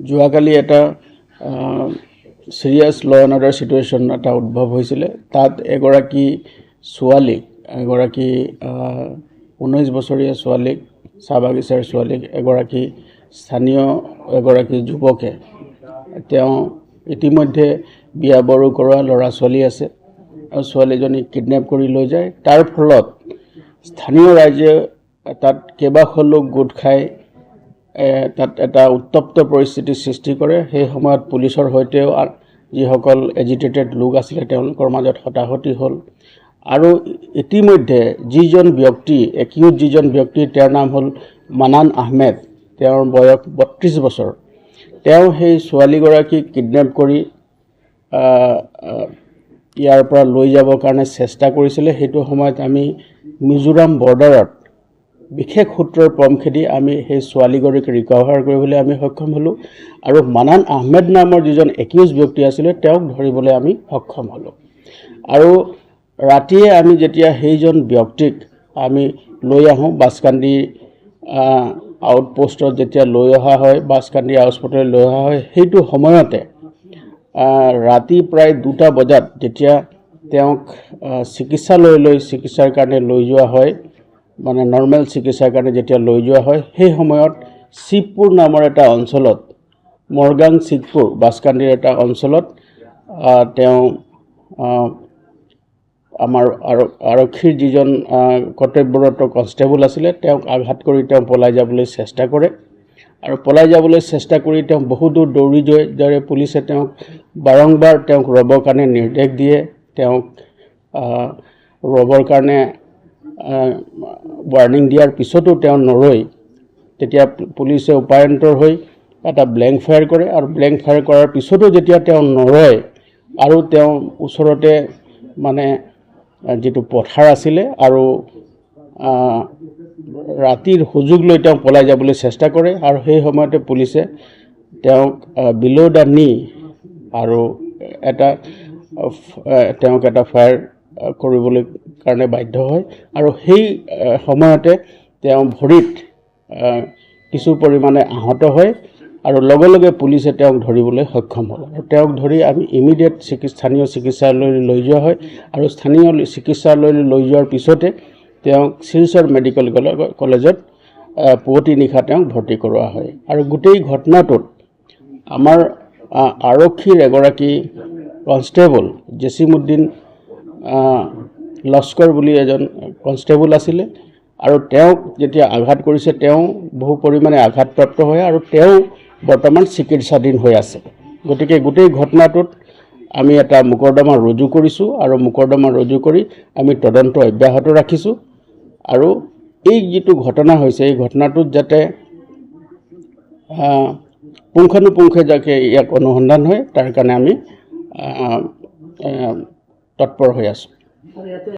যোৱাকালি এটা serious law and order situation এটা উদ্ভৱ হৈছিলে। তাত এগৰাকী ছোৱালীক এগৰাকী ঊনৈছ বছৰীয়া ছোৱালীক চাহ বাগিচাৰ ছোৱালীক এগৰাকী স্থানীয় এগৰাকী যুৱকে তেওঁ ইতিমধ্যে বিয়া বাৰু কৰোৱা ল'ৰা ছোৱালী আছে আৰু ছোৱালীজনীক কিডনেপ কৰি লৈ যায়। তাৰ ফলত স্থানীয় ৰাইজে তাত কেইবাশ লোক গোট খাই তাত এটা উত্তপ্ত পৰিস্থিতিৰ সৃষ্টি কৰে। সেই সময়ত পুলিচৰ সৈতেও যিসকল এজিটেটেড লোক আছিলে, তেওঁলোকৰ মাজত হতাহতি হ'ল। আৰু ইতিমধ্যে যিজন ব্যক্তি একিউজ যিজন ব্যক্তি, তেওঁৰ নাম হ'ল মানান আহমেদ। তেওঁৰ বয়স বত্ৰিছ বছৰ। তেওঁ সেই ছোৱালীগৰাকীক কিডনেপ কৰি ইয়াৰ পৰা লৈ যাবৰ কাৰণে চেষ্টা কৰিছিলে। সেইটো সময়ত আমি মিজোৰাম বৰ্ডাৰত বিশেষ সূত্ৰৰ পম খেদি আমি সেই ছোৱালীগৰাকীক ৰিকভাৰ কৰিবলৈ আমি সক্ষম হ'লোঁ। আৰু মানান আহমেদ নামৰ যিজন একিউজ ব্যক্তি আছিলে তেওঁক ধৰিবলৈ আমি সক্ষম হ'লোঁ। আৰু ৰাতিয়ে আমি যেতিয়া সেইজন ব্যক্তিক আমি লৈ আহোঁ বাছকান্দি আউটপোষ্টত যেতিয়া লৈ অহা হয় বাছকান্দি আউটপোষ্টলৈ লৈ অহা হয় সেইটো সময়তে ৰাতি প্ৰায় দুটা বজাত যেতিয়া তেওঁক চিকিৎসালয়লৈ চিকিৎসাৰ কাৰণে লৈ যোৱা হয় মানে নৰ্মেল চিকিৎসাৰ কাৰণে যেতিয়া লৈ যোৱা হয়, সেই সময়ত শিৱপুৰ নামৰ এটা অঞ্চলত, মৰগাং শিৱপুৰ বাছকান্দিৰ এটা অঞ্চলত তেওঁ আমাৰ আৰ- আৰক্ষীৰ যিজন কৰ্তব্যৰত কনষ্টেবল আছিলে, তেওঁক আঘাত কৰি তেওঁ পলাই যাবলৈ চেষ্টা কৰে। আৰু পলাই যাবলৈ চেষ্টা কৰি তেওঁ বহু দূৰ যোৱাৰ দৰে পুলিচে তেওঁক বাৰম্বাৰ তেওঁক ৰ'বৰ কাৰণে নিৰ্দেশ দিয়ে। তেওঁক ৰ'বৰ কাৰণে ৱাৰ্ণিং দিয়াৰ পিছতো তেওঁ নৰৈ তেতিয়া পুলিচে উপায়ন্তৰ হৈ এটা ব্লেংক ফায়াৰ কৰে আৰু ব্লেংক ফায়াৰ কৰাৰ পিছতো যেতিয়া তেওঁ নৰয় আৰু তেওঁ ওচৰতে মানে যিটো পথাৰ আছিলে আৰু ৰাতিৰ সুযোগ লৈ তেওঁ পলাই যাবলৈ চেষ্টা কৰে আৰু সেই সময়তে পুলিচে তেওঁক বিল' দ্য নি আৰু এটা তেওঁক এটা ফায়াৰ কৰিবলৈ কাৰণে বাধ্য হয়। আৰু সেই সময়তে তেওঁ ভৰিত কিছু পৰিমাণে আহত হয় আৰু লগে লগে পুলিচে তেওঁক ধৰিবলৈ সক্ষম হ'ল। আৰু তেওঁক ধৰি আমি ইমিডিয়েট চিকিৎসা স্থানীয় চিকিৎসালয়লৈ লৈ যোৱা হয়। আৰু স্থানীয় চিকিৎসালয়লৈ লৈ যোৱাৰ পিছতে তেওঁক শিলচৰ মেডিকেল কলে- কলেজত পুৱতি নিশা তেওঁক ভৰ্তি কৰোৱা হয়। আৰু গোটেই ঘটনাটোত আমাৰ আৰক্ষীৰ এগৰাকী কনষ্টেবল জেচিমুদ্দিন লস্কৰ বুলি এজন কনষ্টেবল আছিলে আৰু তেওঁক যেতিয়া আঘাত কৰিছে, তেওঁ বহু পৰিমাণে আঘাতপ্ৰাপ্ত হয় আৰু তেওঁ বৰ্তমান চিকিৎসাধীন হৈ আছে। গতিকে গোটেই ঘটনাটোত আমি এটা মোকৰ্দমা ৰুজু কৰিছোঁ আৰু মোকৰ্দমা ৰুজু কৰি আমি তদন্ত অব্যাহত ৰাখিছোঁ আৰু এই যিটো ঘটনা হৈছে, এই ঘটনাটোত যাতে পুংখানুপুংখে যাতে ইয়াক অনুসন্ধান হয়, তাৰ কাৰণে আমি তৎপৰ হৈ আছোঁ।